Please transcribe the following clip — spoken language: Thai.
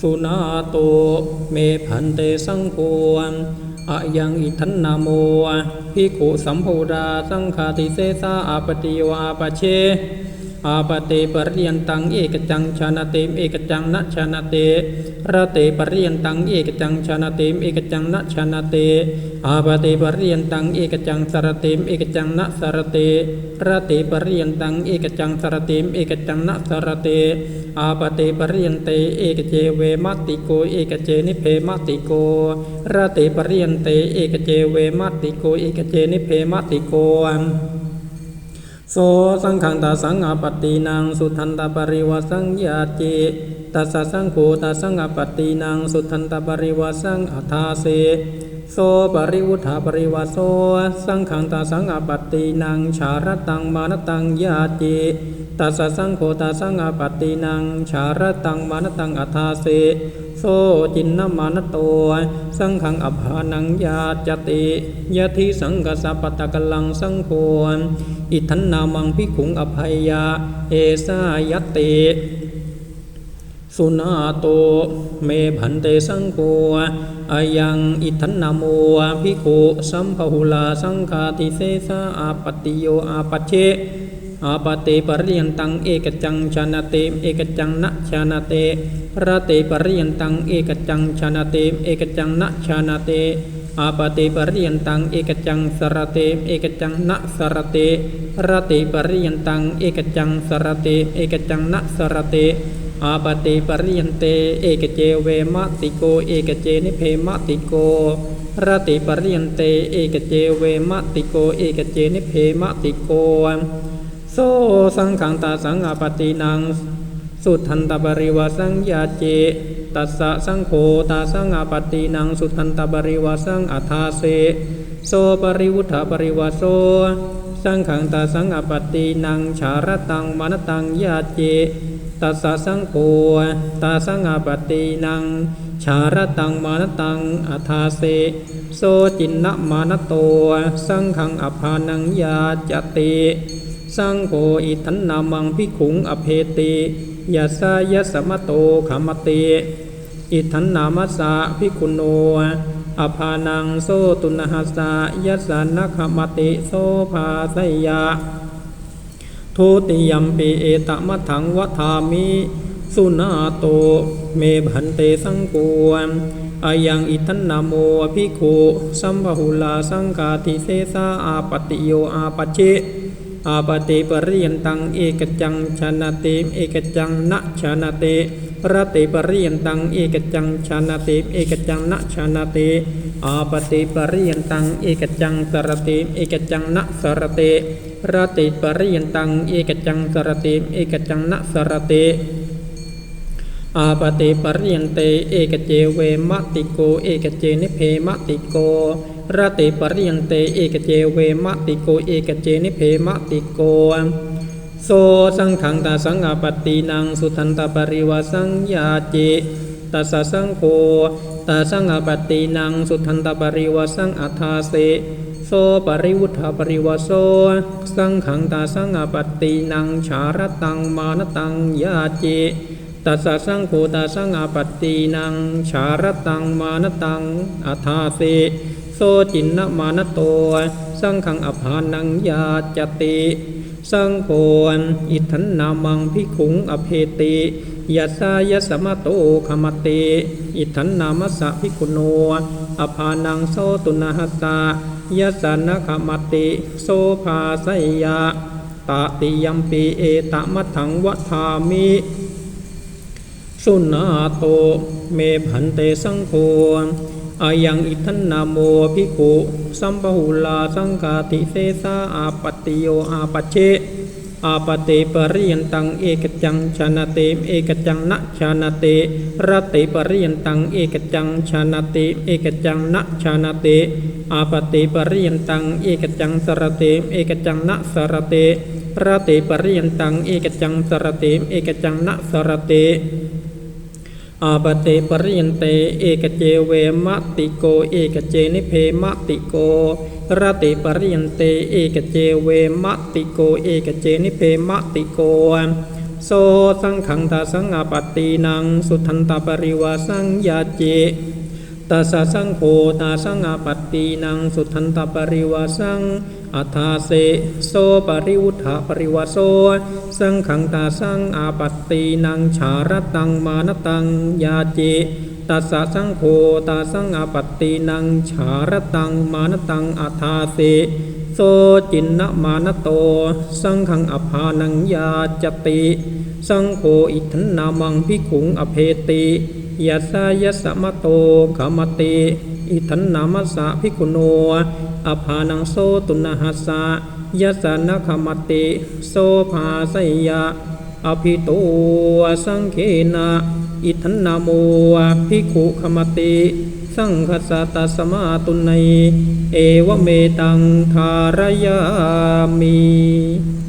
สุนาโตเมพันเตสังโฆอะยังอิทันนาโมพิโขุสัมโพราสังฆาติเสสาอาปติโยอาปเช อาปเตปริยันตังเอกจังชานาเตมเอกจังนะชานาเตระเตปริยันตังเอกจังชานาเตมเอกจังนะชานาเตอาปเตปริยันตังเอกจังสารเตมเอกจังนะสารเตระเตปริยันตังเอกจังสารเตมเอกจังนะสารเตอาปเตปริยันเตเอกเจเวมัติโกเอกเจนิเพมัติโกระเตปริยันเตเอกเจเวมัติโกเอกเจนิเพมัติโก โสสังขังตาสังอาปตินังสุทันตปริวสังยาเจตัสสังโฆตาสังอาปตินังสุทันตปริวสังอัทาเสโสปริวุธาปริวโสสังขังตาสังอาปตินังชารตังมานตังยาเจ ตัสสังโฆตาสังอาปตินังชารตังมานตังอัทาเสโสจินนมานโตสังขังอภานังยาจติยะทิสังกสัปตะกลังสังโฆอิทันนามังพิขุงอภัยยาเอสายตเตสุนาโตเมพันเตสังโฆอายังอิทันนาโมภิกขุสัมภหุลาสังฆาติเสสาอาปติโยอาปเช อาปเตปริยันตังเอกจังชานาเตเอกจังนะชานาเตระเตปริยันตังเอกจังชานาเตเอกจังนะชานาเตอาปติปริยันตังเอกจังสรเตเอกจังนะสรเตระติปริยันตังเอกจังสรเตเอกจังนะสรเตอาปติปริยันเต เอกเจเวมติโก เอกเจนิเพมติโกระติปริยันเต เอกเจเวมติโก เอกเจนิเพมติโก โสสังขังตาสังอาปตินัง สุทันตบริวาสังยาเจตัสสะสังโฆตาสังอาปตินัง สุทันตบริวาสังอัทาเสโสปริวุฒาปริวาโสสังขังตาสังอาปตินังชารตังมานตังยาเจตัสสะสังโฆตาสังอาปตินังชารตังมานตังอัทาเสโสจินนะมานโต สังขังอภานังยาจติ สังโฆอิทันนามังพิขุงอเพติยาสายสมโตขมติอิทันนามัสสะพิคุโนอภานังโซตุนหัสสะยสานะขมติโสภาสยาทุติยมปีเอตมะถังวัฏามิสุนาโตเมพันเตสังโกอายังอิทันนาโมภิกขุสัมภหุลาสังกาติเสสาอาปติโยอาปเช อาปติปริยันตังเอกจังชนะเตเอกจังนะชนะเตระเตปริยันตังเอกจังชนะเตเอกจังนะชนะเตอาปติปริยันตังเอกจังสรเตเอกจังนะสรเตระเตปริยันตังเอกจังสรเตเอกจังนะสรเต อาปติปริยันเตเอกเจเวมติโกเอกเจนิเพมติโกระติปริยันเตเอกเจเวมติโกเอกเจนิเพมติโกโสสังขังตาสังอาปตินังสุทันตปริวาสังยาเจตัสสะสังโฆตาสังอาปตินังสุทันตปริวาสังอัทาเสโสปริวุฒาปริวาโสสังขังตาสังอาปตินังชารตังมานตังยาเจ ตัสสะสังโฆตาสังอาปตินังชารตังมานตังอัทาเสโสจินนมานโต สังขังอภานังยาจติสังโฆอิทันนามังพิขุงอเพติยัสายสมโตขมติอิทันนามัสสะพิคุโนอภานังโสตุนาหัสสะยัสสานะขมติโสภาสยาตติยัมปีเอตมัทังวัฏามิ สุนาโตเมพันเตสังโฆอายังอิทันนาโมภิกขุสัมปหุลาสังฆาติเสสาอาปติโยอาปเชอาปเตปริยันตังเอกจังชนะเตเอกจังนะชนะเตระเตปริยันตังเอกจังชนะเตเอกจังนะชนะเตอาปเตปริยันตังเอกจังสรเตเอกจังนะสรเตระเตปริยันตังเอกจังสรเตเอกจังนะสรเต อาปเตปริยันเต เอกเจเวมติโก เอกเจนิเพมติโกระติปริยันเต เอกเจเวมติโก เอกเจนิเพมติโก โสสังขังตาสังอาปตตินัง สุทันตาปริวาสังยาเจตัสสะสังโฆตาสังอาปตตินัง สุทันตาปริวาสังอัฏฐาเสโสปริวุฒาปริวาโส สังขังตาสังอาปัตตินังฉารตังมานตังยาเจตัสสะสังโฆตาสังอาปัตตินังฉารตังมานตังอัฏฐาเสโสจินนมานโต สังขังอภานังยาจติ สังโฆอิทันนามังพิขุงอเพติยัสสายัสสะมะโตขมติ อิทันนามัสสะพิกุโนอภานังโสตุนะหัสสะยสสะนะขมติโสภาสยะ อภิโตสังเขนะอิทันนาโมภิกุขมติ สังคสตัสมาตุนัยเอวเมตังทารยามิ